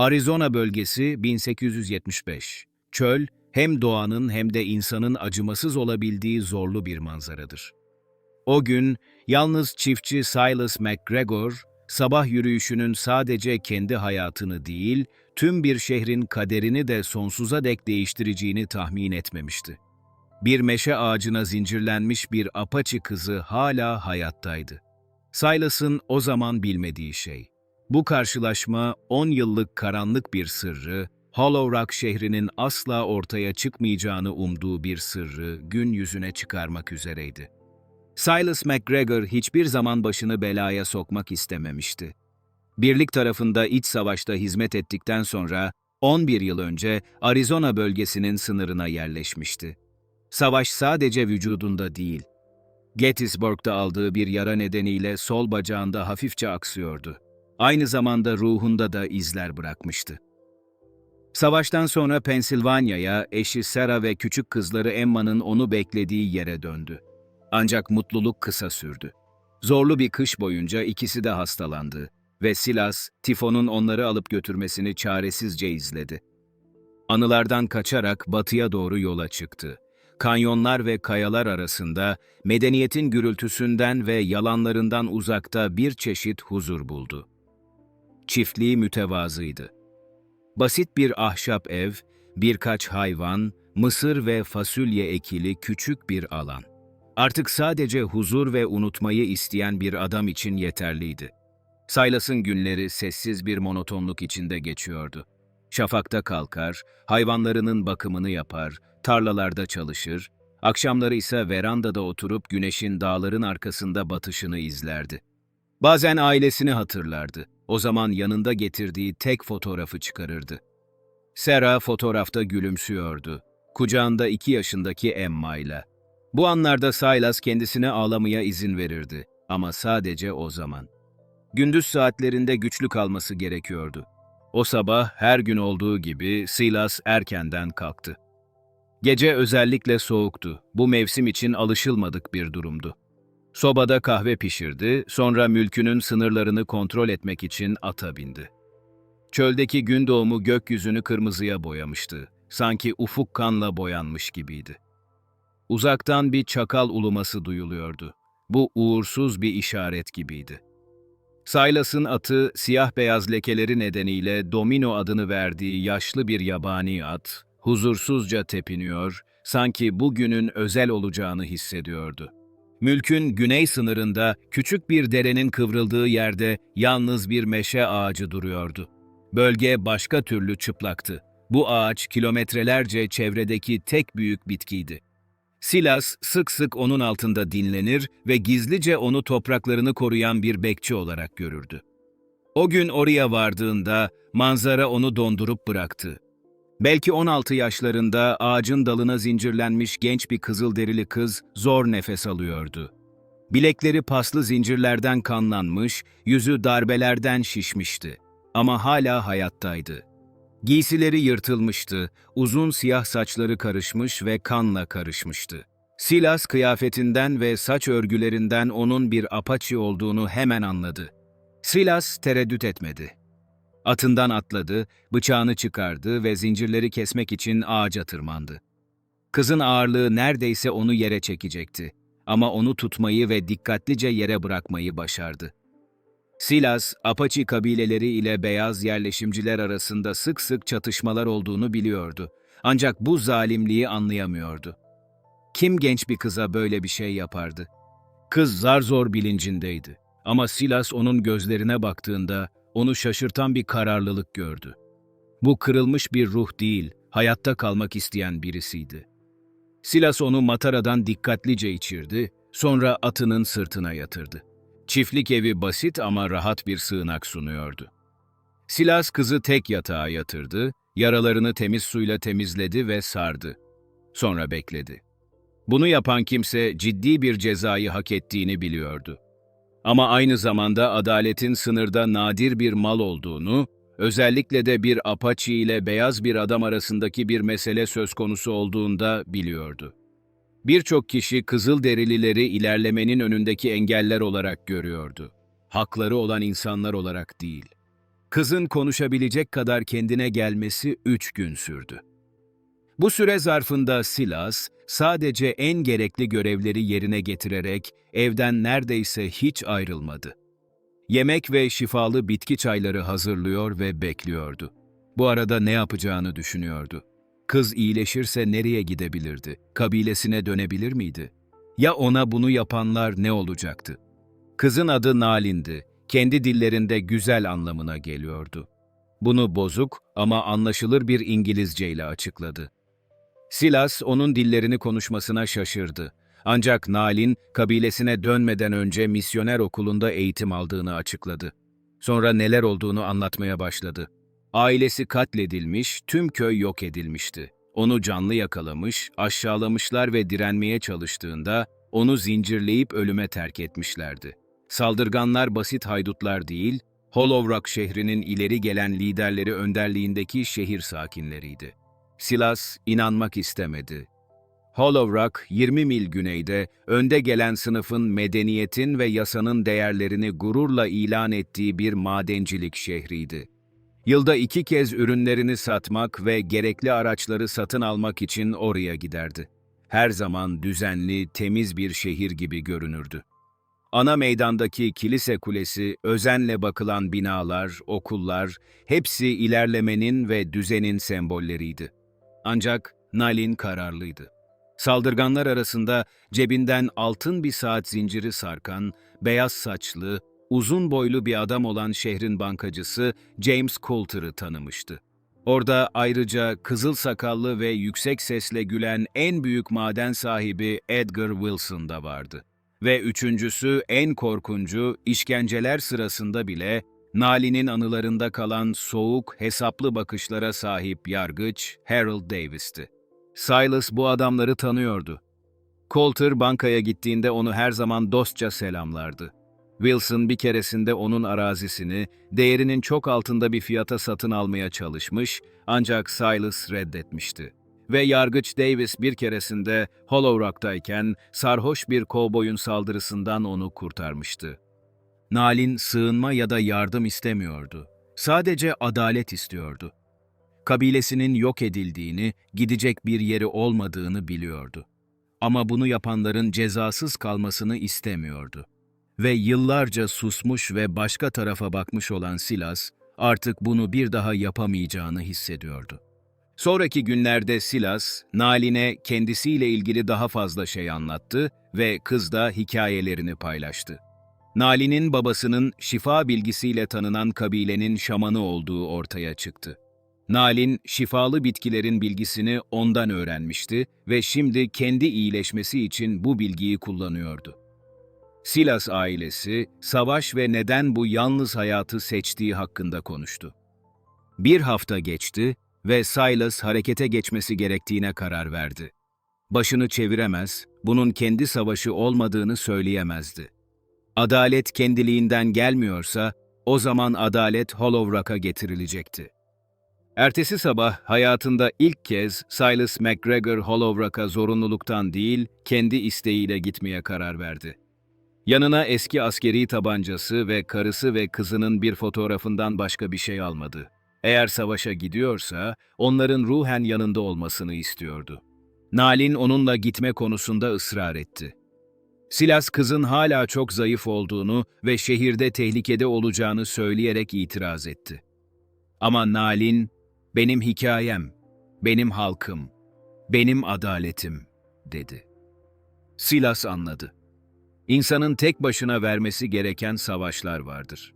Arizona bölgesi 1875. Çöl, hem doğanın hem de insanın acımasız olabildiği zorlu bir manzaradır. O gün yalnız çiftçi Silas McGregor, sabah yürüyüşünün sadece kendi hayatını değil, tüm bir şehrin kaderini de sonsuza dek değiştireceğini tahmin etmemişti. Bir meşe ağacına zincirlenmiş bir apaçi kızı hala hayattaydı. Silas'ın o zaman bilmediği şey. Bu karşılaşma 10 yıllık karanlık bir sırrı, Hollow Rock şehrinin asla ortaya çıkmayacağını umduğu bir sırrı gün yüzüne çıkarmak üzereydi. Silas McGregor hiçbir zaman başını belaya sokmak istememişti. Birlik tarafında iç savaşta hizmet ettikten sonra 11 yıl önce Arizona bölgesinin sınırına yerleşmişti. Savaş sadece vücudunda değil, Gettysburg'da aldığı bir yara nedeniyle sol bacağında hafifçe aksıyordu. Aynı zamanda ruhunda da izler bırakmıştı. Savaştan sonra Pensilvanya'ya eşi Sarah ve küçük kızları Emma'nın onu beklediği yere döndü. Ancak mutluluk kısa sürdü. Zorlu bir kış boyunca ikisi de hastalandı ve Silas, Tifon'un onları alıp götürmesini çaresizce izledi. Anılardan kaçarak batıya doğru yola çıktı. Kanyonlar ve kayalar arasında medeniyetin gürültüsünden ve yalanlarından uzakta bir çeşit huzur buldu. Çiftliği mütevazıydı. Basit bir ahşap ev, birkaç hayvan, mısır ve fasulye ekili küçük bir alan. Artık sadece huzur ve unutmayı isteyen bir adam için yeterliydi. Silas'ın günleri sessiz bir monotonluk içinde geçiyordu. Şafakta kalkar, hayvanlarının bakımını yapar, tarlalarda çalışır, akşamları ise verandada oturup güneşin dağların arkasında batışını izlerdi. Bazen ailesini hatırlardı. O zaman yanında getirdiği tek fotoğrafı çıkarırdı. Sarah fotoğrafta gülümsüyordu. Kucağında iki yaşındaki Emma ile. Bu anlarda Silas kendisine ağlamaya izin verirdi. Ama sadece o zaman. Gündüz saatlerinde güçlü kalması gerekiyordu. O sabah her gün olduğu gibi Silas erkenden kalktı. Gece özellikle soğuktu. Bu mevsim için alışılmadık bir durumdu. Sobada kahve pişirdi, sonra mülkünün sınırlarını kontrol etmek için ata bindi. Çöldeki gün doğumu gökyüzünü kırmızıya boyamıştı. Sanki ufuk kanla boyanmış gibiydi. Uzaktan bir çakal uluması duyuluyordu. Bu uğursuz bir işaret gibiydi. Silas'ın atı siyah beyaz lekeleri nedeniyle Domino adını verdiği yaşlı bir yabani at, huzursuzca tepiniyor, sanki bugünün özel olacağını hissediyordu. Mülkün güney sınırında küçük bir derenin kıvrıldığı yerde yalnız bir meşe ağacı duruyordu. Bölge başka türlü çıplaktı. Bu ağaç kilometrelerce çevredeki tek büyük bitkiydi. Silas sık sık onun altında dinlenir ve gizlice onu topraklarını koruyan bir bekçi olarak görürdü. O gün oraya vardığında manzara onu dondurup bıraktı. Belki 16 yaşlarında ağacın dalına zincirlenmiş genç bir kızılderili kız zor nefes alıyordu. Bilekleri paslı zincirlerden kanlanmış, yüzü darbelerden şişmişti. Ama hala hayattaydı. Giysileri yırtılmıştı, uzun siyah saçları karışmış ve kanla karışmıştı. Silas kıyafetinden ve saç örgülerinden onun bir apaçi olduğunu hemen anladı. Silas tereddüt etmedi. Atından atladı, bıçağını çıkardı ve zincirleri kesmek için ağaca tırmandı. Kızın ağırlığı neredeyse onu yere çekecekti. Ama onu tutmayı ve dikkatlice yere bırakmayı başardı. Silas, Apache kabileleri ile beyaz yerleşimciler arasında sık sık çatışmalar olduğunu biliyordu. Ancak bu zalimliği anlayamıyordu. Kim genç bir kıza böyle bir şey yapardı? Kız zar zor bilincindeydi. Ama Silas onun gözlerine baktığında onu şaşırtan bir kararlılık gördü. Bu kırılmış bir ruh değil, hayatta kalmak isteyen birisiydi. Silas onu mataradan dikkatlice içirdi, sonra atının sırtına yatırdı. Çiftlik evi basit ama rahat bir sığınak sunuyordu. Silas kızı tek yatağa yatırdı, yaralarını temiz suyla temizledi ve sardı. Sonra bekledi. Bunu yapan kimse ciddi bir cezayı hak ettiğini biliyordu. Ama aynı zamanda adaletin sınırda nadir bir mal olduğunu, özellikle de bir Apache ile beyaz bir adam arasındaki bir mesele söz konusu olduğunda biliyordu. Birçok kişi Kızılderilileri ilerlemenin önündeki engeller olarak görüyordu. Hakları olan insanlar olarak değil. Kızın konuşabilecek kadar kendine gelmesi üç gün sürdü. Bu süre zarfında Silas sadece en gerekli görevleri yerine getirerek evden neredeyse hiç ayrılmadı. Yemek ve şifalı bitki çayları hazırlıyor ve bekliyordu. Bu arada ne yapacağını düşünüyordu. Kız iyileşirse nereye gidebilirdi? Kabilesine dönebilir miydi? Ya ona bunu yapanlar ne olacaktı? Kızın adı Nalin'di. Kendi dillerinde güzel anlamına geliyordu. Bunu bozuk ama anlaşılır bir İngilizce ile açıkladı. Silas onun dillerini konuşmasına şaşırdı. Ancak Nalin kabilesine dönmeden önce misyoner okulunda eğitim aldığını açıkladı. Sonra neler olduğunu anlatmaya başladı. Ailesi katledilmiş, tüm köy yok edilmişti. Onu canlı yakalamış, aşağılamışlar ve direnmeye çalıştığında onu zincirleyip ölüme terk etmişlerdi. Saldırganlar basit haydutlar değil, Hollow Rock şehrinin ileri gelen liderleri önderliğindeki şehir sakinleriydi. Silas inanmak istemedi. Hollow Rock, 20 mil güneyde, önde gelen sınıfın medeniyetin ve yasanın değerlerini gururla ilan ettiği bir madencilik şehriydi. Yılda iki kez ürünlerini satmak ve gerekli araçları satın almak için oraya giderdi. Her zaman düzenli, temiz bir şehir gibi görünürdü. Ana meydandaki kilise kulesi, özenle bakılan binalar, okullar, hepsi ilerlemenin ve düzenin sembolleriydi. Ancak Nalin kararlıydı. Saldırganlar arasında cebinden altın bir saat zinciri sarkan, beyaz saçlı, uzun boylu bir adam olan şehrin bankacısı James Coulter'ı tanımıştı. Orada ayrıca kızıl sakallı ve yüksek sesle gülen en büyük maden sahibi Edgar Wilson da vardı. Ve üçüncüsü en korkuncu, işkenceler sırasında bile Nali'nin anılarında kalan soğuk, hesaplı bakışlara sahip yargıç Harold Davis'ti. Silas bu adamları tanıyordu. Coulter bankaya gittiğinde onu her zaman dostça selamlardı. Wilson bir keresinde onun arazisini değerinin çok altında bir fiyata satın almaya çalışmış ancak Silas reddetmişti. Ve yargıç Davis bir keresinde Hollow Rock'tayken sarhoş bir kovboyun saldırısından onu kurtarmıştı. Nalin sığınma ya da yardım istemiyordu. Sadece adalet istiyordu. Kabilesinin yok edildiğini, gidecek bir yeri olmadığını biliyordu. Ama bunu yapanların cezasız kalmasını istemiyordu. Ve yıllarca susmuş ve başka tarafa bakmış olan Silas, artık bunu bir daha yapamayacağını hissediyordu. Sonraki günlerde Silas, Nalin'e kendisiyle ilgili daha fazla şey anlattı ve kız da hikayelerini paylaştı. Nalin'in babasının şifa bilgisiyle tanınan kabilenin şamanı olduğu ortaya çıktı. Nalin, şifalı bitkilerin bilgisini ondan öğrenmişti ve şimdi kendi iyileşmesi için bu bilgiyi kullanıyordu. Silas ailesi, savaş ve neden bu yalnız hayatı seçtiği hakkında konuştu. Bir hafta geçti ve Silas harekete geçmesi gerektiğine karar verdi. Başını çeviremez, bunun kendi savaşı olmadığını söyleyemezdi. Adalet kendiliğinden gelmiyorsa, o zaman adalet Hollow Rock'a getirilecekti. Ertesi sabah hayatında ilk kez Silas McGregor Hollow Rock'a zorunluluktan değil, kendi isteğiyle gitmeye karar verdi. Yanına eski askeri tabancası ve karısı ve kızının bir fotoğrafından başka bir şey almadı. Eğer savaşa gidiyorsa, onların ruhen yanında olmasını istiyordu. Nalin onunla gitme konusunda ısrar etti. Silas kızın hala çok zayıf olduğunu ve şehirde tehlikede olacağını söyleyerek itiraz etti. Ama Nalin, benim hikayem, benim halkım, benim adaletim, dedi. Silas anladı. İnsanın tek başına vermesi gereken savaşlar vardır.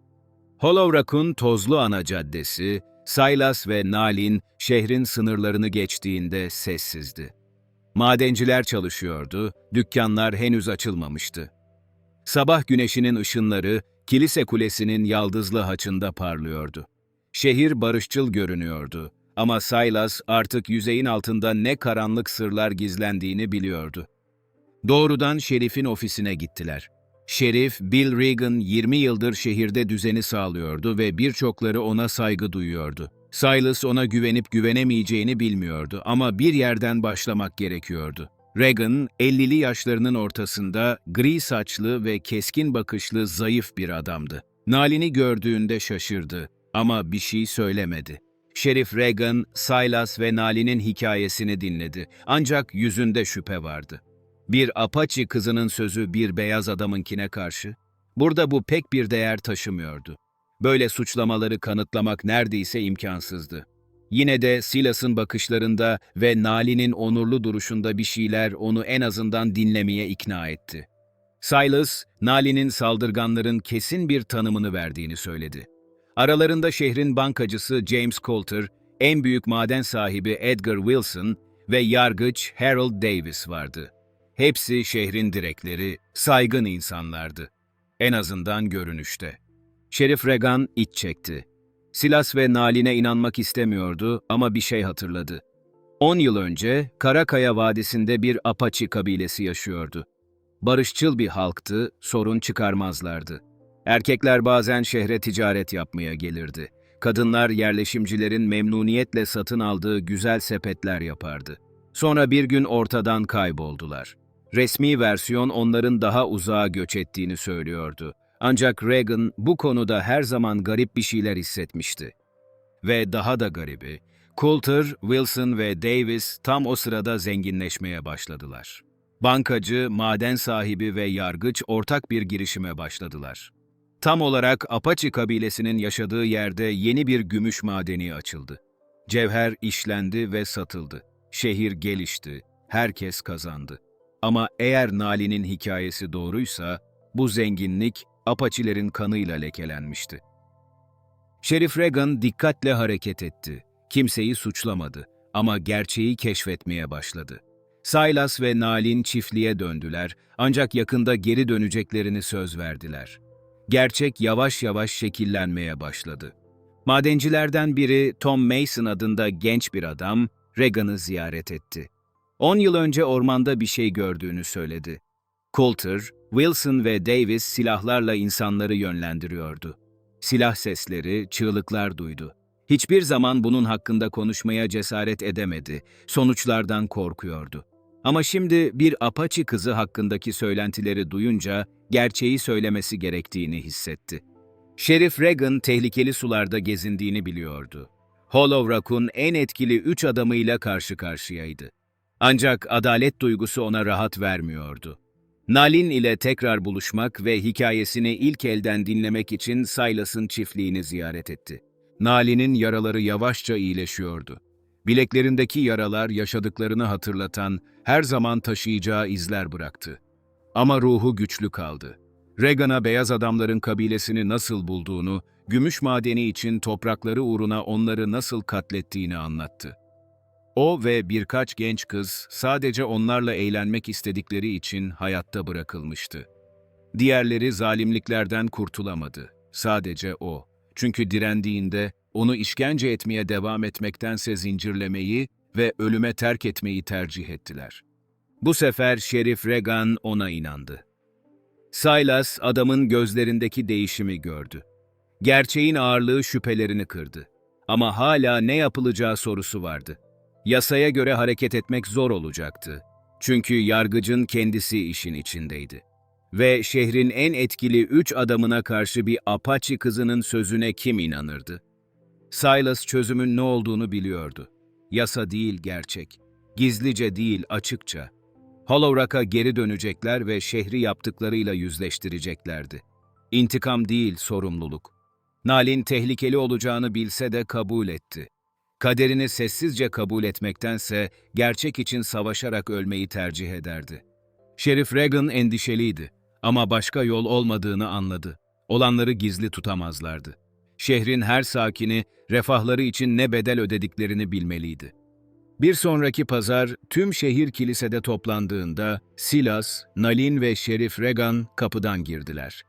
Hollow Rock'un tozlu ana caddesi, Silas ve Nalin şehrin sınırlarını geçtiğinde sessizdi. Madenciler çalışıyordu, dükkanlar henüz açılmamıştı. Sabah güneşinin ışınları kilise kulesinin yaldızlı haçında parlıyordu. Şehir barışçıl görünüyordu ama Silas artık yüzeyin altında ne karanlık sırlar gizlendiğini biliyordu. Doğrudan şerifin ofisine gittiler. Şerif, Bill Regan 20 yıldır şehirde düzeni sağlıyordu ve birçokları ona saygı duyuyordu. Silas ona güvenip güvenemeyeceğini bilmiyordu ama bir yerden başlamak gerekiyordu. Reagan, 50'li yaşlarının ortasında gri saçlı ve keskin bakışlı zayıf bir adamdı. Nalin'i gördüğünde şaşırdı. Ama bir şey söylemedi. Şerif Reagan, Silas ve Nali'nin hikayesini dinledi. Ancak yüzünde şüphe vardı. Bir Apache kızının sözü bir beyaz adamınkine karşı. Burada bu pek bir değer taşımıyordu. Böyle suçlamaları kanıtlamak neredeyse imkansızdı. Yine de Silas'ın bakışlarında ve Nali'nin onurlu duruşunda bir şeyler onu en azından dinlemeye ikna etti. Silas, Nali'nin saldırganların kesin bir tanımını verdiğini söyledi. Aralarında şehrin bankacısı James Coulter, en büyük maden sahibi Edgar Wilson ve yargıç Harold Davis vardı. Hepsi şehrin direkleri, saygın insanlardı. En azından görünüşte. Şerif Regan iç çekti. Silas ve Nalin'e inanmak istemiyordu ama bir şey hatırladı. 10 yıl önce Karakaya Vadisi'nde bir Apache kabilesi yaşıyordu. Barışçıl bir halktı, sorun çıkarmazlardı. Erkekler bazen şehre ticaret yapmaya gelirdi. Kadınlar yerleşimcilerin memnuniyetle satın aldığı güzel sepetler yapardı. Sonra bir gün ortadan kayboldular. Resmi versiyon onların daha uzağa göç ettiğini söylüyordu. Ancak Reagan bu konuda her zaman garip bir şeyler hissetmişti. Ve daha da garibi, Coulter, Wilson ve Davis tam o sırada zenginleşmeye başladılar. Bankacı, maden sahibi ve yargıç ortak bir girişime başladılar. Tam olarak Apache kabilesinin yaşadığı yerde yeni bir gümüş madeni açıldı. Cevher işlendi ve satıldı. Şehir gelişti, herkes kazandı. Ama eğer Nali'nin hikayesi doğruysa, bu zenginlik Apaçilerin kanıyla lekelenmişti. Şerif Reagan dikkatle hareket etti. Kimseyi suçlamadı ama gerçeği keşfetmeye başladı. Silas ve Nalin çiftliğe döndüler ancak yakında geri döneceklerini söz verdiler. Gerçek yavaş yavaş şekillenmeye başladı. Madencilerden biri Tom Mason adında genç bir adam Reagan'ı ziyaret etti. 10 yıl önce ormanda bir şey gördüğünü söyledi. Coulter, Wilson ve Davis silahlarla insanları yönlendiriyordu. Silah sesleri, çığlıklar duydu. Hiçbir zaman bunun hakkında konuşmaya cesaret edemedi. Sonuçlardan korkuyordu. Ama şimdi bir Apache kızı hakkındaki söylentileri duyunca gerçeği söylemesi gerektiğini hissetti. Şerif Reagan tehlikeli sularda gezindiğini biliyordu. Hollow Rock'un en etkili üç adamıyla karşı karşıyaydı. Ancak adalet duygusu ona rahat vermiyordu. Nalin ile tekrar buluşmak ve hikayesini ilk elden dinlemek için Silas'ın çiftliğini ziyaret etti. Nalin'in yaraları yavaşça iyileşiyordu. Bileklerindeki yaralar yaşadıklarını hatırlatan, her zaman taşıyacağı izler bıraktı. Ama ruhu güçlü kaldı. Reagan'a beyaz adamların kabilesini nasıl bulduğunu, gümüş madeni için toprakları uğruna onları nasıl katlettiğini anlattı. O ve birkaç genç kız sadece onlarla eğlenmek istedikleri için hayatta bırakılmıştı. Diğerleri zalimliklerden kurtulamadı. Sadece o. Çünkü direndiğinde onu işkence etmeye devam etmektense zincirlemeyi ve ölüme terk etmeyi tercih ettiler. Bu sefer Şerif Regan ona inandı. Silas adamın gözlerindeki değişimi gördü. Gerçeğin ağırlığı şüphelerini kırdı. Ama hala ne yapılacağı sorusu vardı. Yasaya göre hareket etmek zor olacaktı. Çünkü yargıcın kendisi işin içindeydi. Ve şehrin en etkili üç adamına karşı bir Apache kızının sözüne kim inanırdı? Silas çözümün ne olduğunu biliyordu. Yasa değil gerçek. Gizlice değil açıkça. Hollow Rock'a geri dönecekler ve şehri yaptıklarıyla yüzleştireceklerdi. İntikam değil sorumluluk. Nalin tehlikeli olacağını bilse de kabul etti. Kaderini sessizce kabul etmektense gerçek için savaşarak ölmeyi tercih ederdi. Şerif Reagan endişeliydi ama başka yol olmadığını anladı. Olanları gizli tutamazlardı. Şehrin her sakini refahları için ne bedel ödediklerini bilmeliydi. Bir sonraki pazar tüm şehir kilisede toplandığında Silas, Nalin ve Şerif Regan kapıdan girdiler.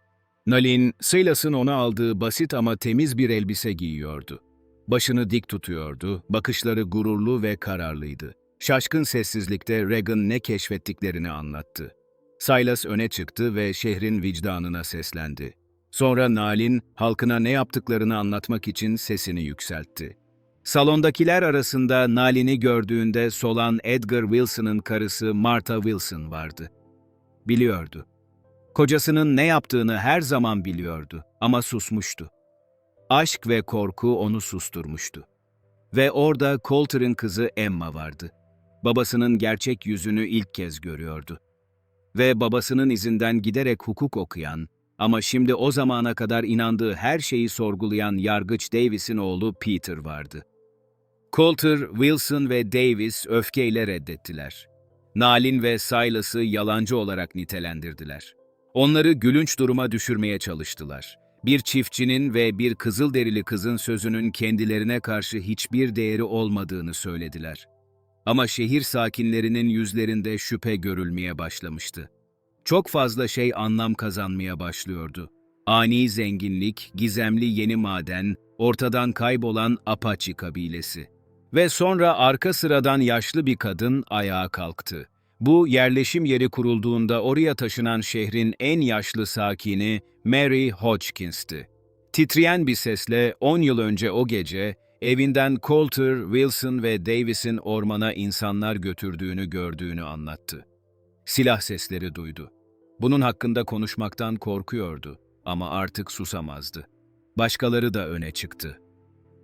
Nalin, Silas'ın ona aldığı basit ama temiz bir elbise giyiyordu. Başını dik tutuyordu, bakışları gururlu ve kararlıydı. Şaşkın sessizlikte Regan ne keşfettiklerini anlattı. Silas öne çıktı ve şehrin vicdanına seslendi. Sonra Nalin, halkına ne yaptıklarını anlatmak için sesini yükseltti. Salondakiler arasında Nalin'i gördüğünde solan Edgar Wilson'ın karısı Martha Wilson vardı. Biliyordu. Kocasının ne yaptığını her zaman biliyordu ama susmuştu. Aşk ve korku onu susturmuştu. Ve orada Coulter'ın kızı Emma vardı. Babasının gerçek yüzünü ilk kez görüyordu. Ve babasının izinden giderek hukuk okuyan ama şimdi o zamana kadar inandığı her şeyi sorgulayan yargıç Davis'in oğlu Peter vardı. Coulter, Wilson ve Davis öfkeyle reddettiler. Nalin ve Silas'ı yalancı olarak nitelendirdiler. Onları gülünç duruma düşürmeye çalıştılar. Bir çiftçinin ve bir kızılderili kızın sözünün kendilerine karşı hiçbir değeri olmadığını söylediler. Ama şehir sakinlerinin yüzlerinde şüphe görülmeye başlamıştı. Çok fazla şey anlam kazanmaya başlıyordu. Ani zenginlik, gizemli yeni maden, ortadan kaybolan Apache kabilesi. Ve sonra arka sıradan yaşlı bir kadın ayağa kalktı. Bu yerleşim yeri kurulduğunda oraya taşınan şehrin en yaşlı sakini Mary Hodgkins'ti. Titreyen bir sesle 10 yıl önce o gece evinden Coulter, Wilson ve Davis'in ormana insanlar götürdüğünü gördüğünü anlattı. Silah sesleri duydu. Bunun hakkında konuşmaktan korkuyordu ama artık susamazdı. Başkaları da öne çıktı.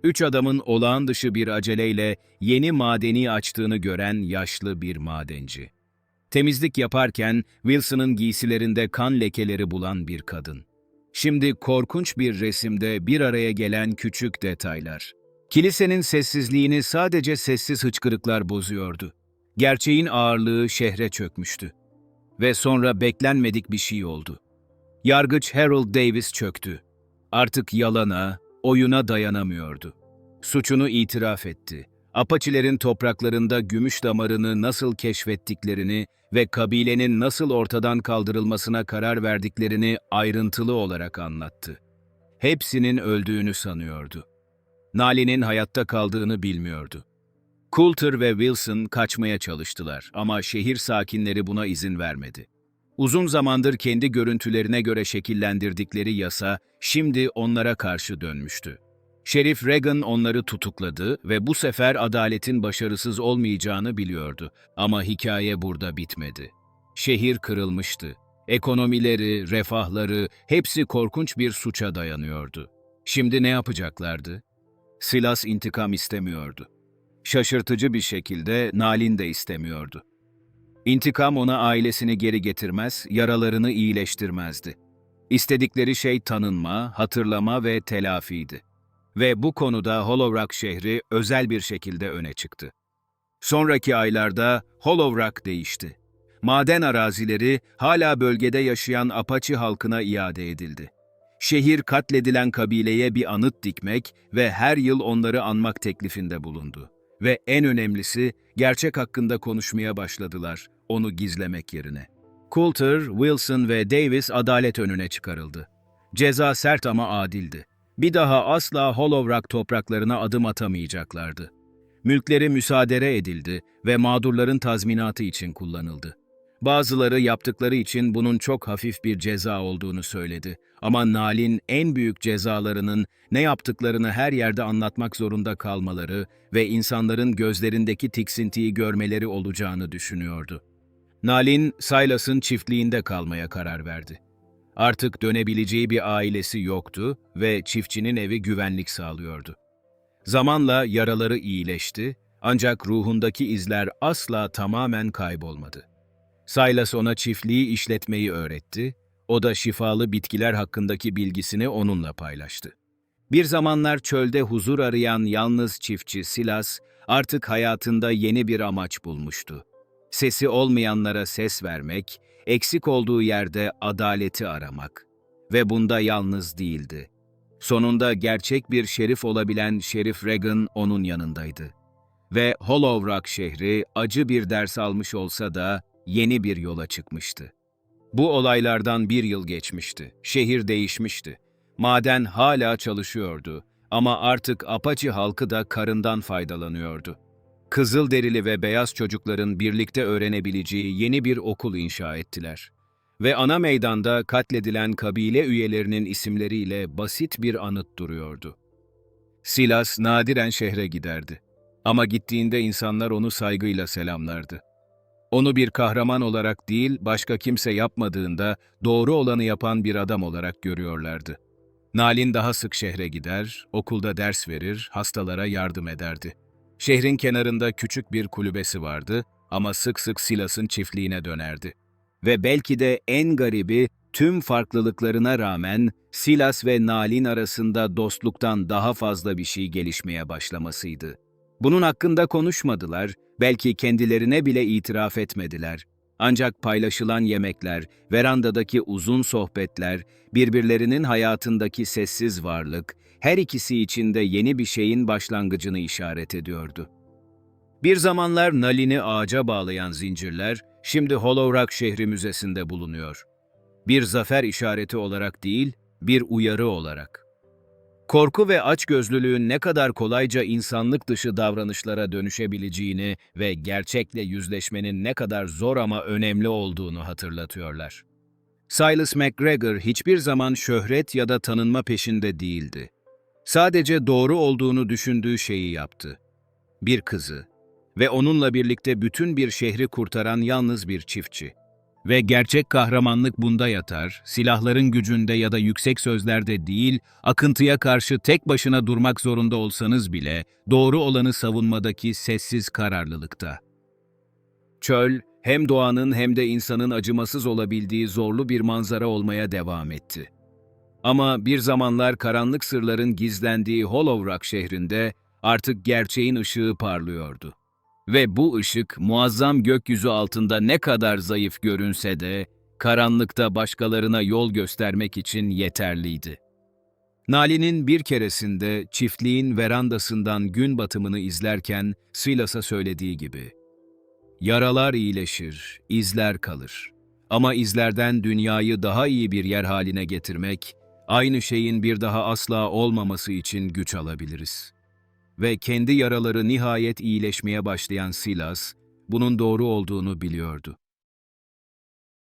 Üç adamın olağan dışı bir aceleyle yeni madeni açtığını gören yaşlı bir madenci. Temizlik yaparken Wilson'ın giysilerinde kan lekeleri bulan bir kadın. Şimdi korkunç bir resimde bir araya gelen küçük detaylar. Kilisenin sessizliğini sadece sessiz hıçkırıklar bozuyordu. Gerçeğin ağırlığı şehre çökmüştü. Ve sonra beklenmedik bir şey oldu. Yargıç Harold Davis çöktü. Artık yalana, oyuna dayanamıyordu. Suçunu itiraf etti. Apaçilerin topraklarında gümüş damarını nasıl keşfettiklerini ve kabilenin nasıl ortadan kaldırılmasına karar verdiklerini ayrıntılı olarak anlattı. Hepsinin öldüğünü sanıyordu. Nali'nin hayatta kaldığını bilmiyordu. Coulter ve Wilson kaçmaya çalıştılar ama şehir sakinleri buna izin vermedi. Uzun zamandır kendi görüntülerine göre şekillendirdikleri yasa şimdi onlara karşı dönmüştü. Şerif Reagan onları tutukladı ve bu sefer adaletin başarısız olmayacağını biliyordu. Ama hikaye burada bitmedi. Şehir kırılmıştı. Ekonomileri, refahları hepsi korkunç bir suça dayanıyordu. Şimdi ne yapacaklardı? Silas intikam istemiyordu. Şaşırtıcı bir şekilde Nalin de istemiyordu. İntikam ona ailesini geri getirmez, yaralarını iyileştirmezdi. İstedikleri şey tanınma, hatırlama ve telafiydi. Ve bu konuda Hollow Rock şehri özel bir şekilde öne çıktı. Sonraki aylarda Hollow Rock değişti. Maden arazileri hala bölgede yaşayan Apache halkına iade edildi. Şehir katledilen kabileye bir anıt dikmek ve her yıl onları anmak teklifinde bulundu. Ve en önemlisi gerçek hakkında konuşmaya başladılar, onu gizlemek yerine. Coulter, Wilson ve Davis adalet önüne çıkarıldı. Ceza sert ama adildi. Bir daha asla Hollow Rock topraklarına adım atamayacaklardı. Mülkleri müsaade edildi ve mağdurların tazminatı için kullanıldı. Bazıları yaptıkları için bunun çok hafif bir ceza olduğunu söyledi. Ama Nalin en büyük cezalarının ne yaptıklarını her yerde anlatmak zorunda kalmaları ve insanların gözlerindeki tiksintiyi görmeleri olacağını düşünüyordu. Nalin, Silas'ın çiftliğinde kalmaya karar verdi. Artık dönebileceği bir ailesi yoktu ve çiftçinin evi güvenlik sağlıyordu. Zamanla yaraları iyileşti ancak ruhundaki izler asla tamamen kaybolmadı. Silas ona çiftliği işletmeyi öğretti, o da şifalı bitkiler hakkındaki bilgisini onunla paylaştı. Bir zamanlar çölde huzur arayan yalnız çiftçi Silas artık hayatında yeni bir amaç bulmuştu. Sesi olmayanlara ses vermek, eksik olduğu yerde adaleti aramak. Ve bunda yalnız değildi. Sonunda gerçek bir şerif olabilen Şerif Reagan onun yanındaydı. Ve Hollow şehri acı bir ders almış olsa da yeni bir yola çıkmıştı. Bu olaylardan bir yıl geçmişti. Şehir değişmişti. Maden hala çalışıyordu ama artık Apache halkı da karından faydalanıyordu. Kızılderili ve beyaz çocukların birlikte öğrenebileceği yeni bir okul inşa ettiler. Ve ana meydanda katledilen kabile üyelerinin isimleriyle basit bir anıt duruyordu. Silas nadiren şehre giderdi. Ama gittiğinde insanlar onu saygıyla selamlardı. Onu bir kahraman olarak değil, başka kimse yapmadığında doğru olanı yapan bir adam olarak görüyorlardı. Nalin daha sık şehre gider, okulda ders verir, hastalara yardım ederdi. Şehrin kenarında küçük bir kulübesi vardı ama sık sık Silas'ın çiftliğine dönerdi. Ve belki de en garibi tüm farklılıklarına rağmen Silas ve Nalin arasında dostluktan daha fazla bir şey gelişmeye başlamasıydı. Bunun hakkında konuşmadılar, belki kendilerine bile itiraf etmediler. Ancak paylaşılan yemekler, verandadaki uzun sohbetler, birbirlerinin hayatındaki sessiz varlık, her ikisi için de yeni bir şeyin başlangıcını işaret ediyordu. Bir zamanlar Nalin'i ağaca bağlayan zincirler, şimdi Hollow Rock şehri müzesinde bulunuyor. Bir zafer işareti olarak değil, bir uyarı olarak. Korku ve açgözlülüğün ne kadar kolayca insanlık dışı davranışlara dönüşebileceğini ve gerçekle yüzleşmenin ne kadar zor ama önemli olduğunu hatırlatıyorlar. Silas McGregor hiçbir zaman şöhret ya da tanınma peşinde değildi. Sadece doğru olduğunu düşündüğü şeyi yaptı. Bir kızı ve onunla birlikte bütün bir şehri kurtaran yalnız bir çiftçi. Ve gerçek kahramanlık bunda yatar, silahların gücünde ya da yüksek sözlerde değil, akıntıya karşı tek başına durmak zorunda olsanız bile, doğru olanı savunmadaki sessiz kararlılıkta. Çöl, hem doğanın hem de insanın acımasız olabildiği zorlu bir manzara olmaya devam etti. Ama bir zamanlar karanlık sırların gizlendiği Hollow şehrinde artık gerçeğin ışığı parlıyordu. Ve bu ışık muazzam gökyüzü altında ne kadar zayıf görünse de karanlıkta başkalarına yol göstermek için yeterliydi. Nali'nin bir keresinde çiftliğin verandasından gün batımını izlerken Silas'a söylediği gibi Yaralar iyileşir, izler kalır. Ama izlerden dünyayı daha iyi bir yer haline getirmek, aynı şeyin bir daha asla olmaması için güç alabiliriz.'' ve kendi yaraları nihayet iyileşmeye başlayan Silas, bunun doğru olduğunu biliyordu.